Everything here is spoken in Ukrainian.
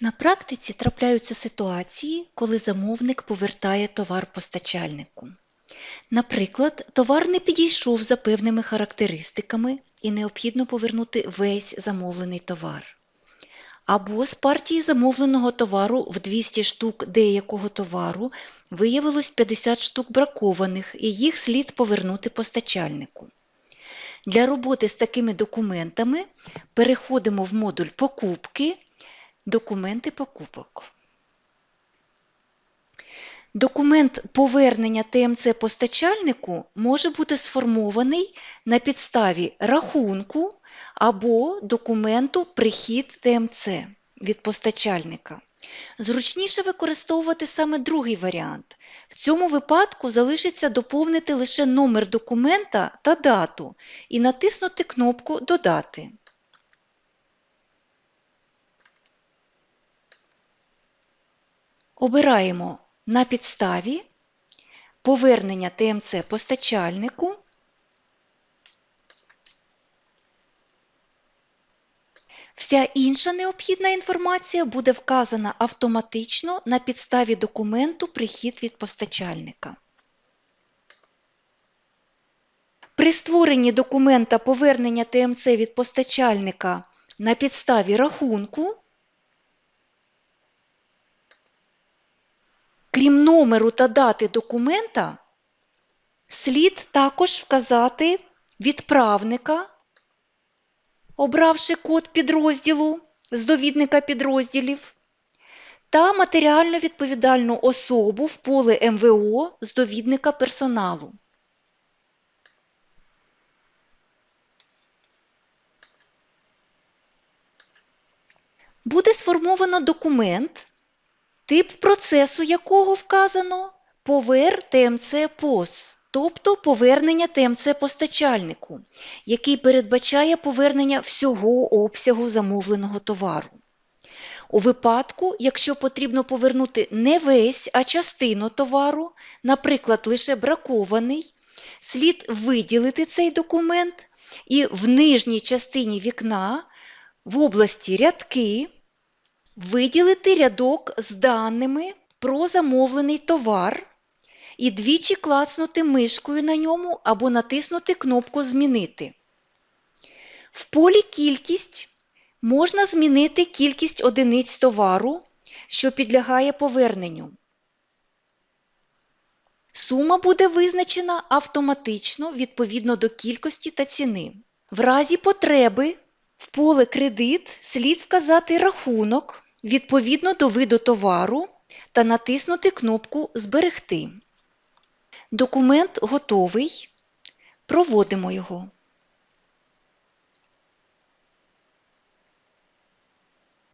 На практиці трапляються ситуації, коли замовник повертає товар постачальнику. Наприклад, товар не підійшов за певними характеристиками і необхідно повернути весь замовлений товар. Або з партії замовленого товару в 200 штук деякого товару виявилось 50 штук бракованих і їх слід повернути постачальнику. Для роботи з такими документами переходимо в модуль покупки Документи покупок. Документ повернення ТМЦ постачальнику може бути сформований на підставі рахунку або документу прихід ТМЦ від постачальника. Зручніше використовувати саме другий варіант. В цьому випадку залишиться доповнити лише номер документа та дату і натиснути кнопку Додати. Обираємо на підставі повернення ТМЦ постачальнику. Вся інша необхідна інформація буде вказана автоматично на підставі документу прихід від постачальника. При створенні документа повернення ТМЦ від постачальника на підставі рахунку Крім номеру та дати документа, слід також вказати відправника, обравши код підрозділу з довідника підрозділів, та матеріально відповідальну особу в поле МВО з довідника персоналу. Буде сформовано документ, тип процесу якого вказано повер ТМЦ ПОС, тобто повернення ТМЦ постачальнику, який передбачає повернення всього обсягу замовленого товару. У випадку, якщо потрібно повернути не весь, а частину товару, наприклад, лише бракований, слід виділити цей документ і в нижній частині вікна в області рядки виділити рядок з даними про замовлений товар і двічі клацнути мишкою на ньому або натиснути кнопку Змінити. В полі Кількість можна змінити кількість одиниць товару, що підлягає поверненню. Сума буде визначена автоматично відповідно до кількості та ціни. В разі потреби в поле Кредит слід вказати рахунок відповідно до виду товару та натиснути кнопку Зберегти. Документ готовий. Проводимо його.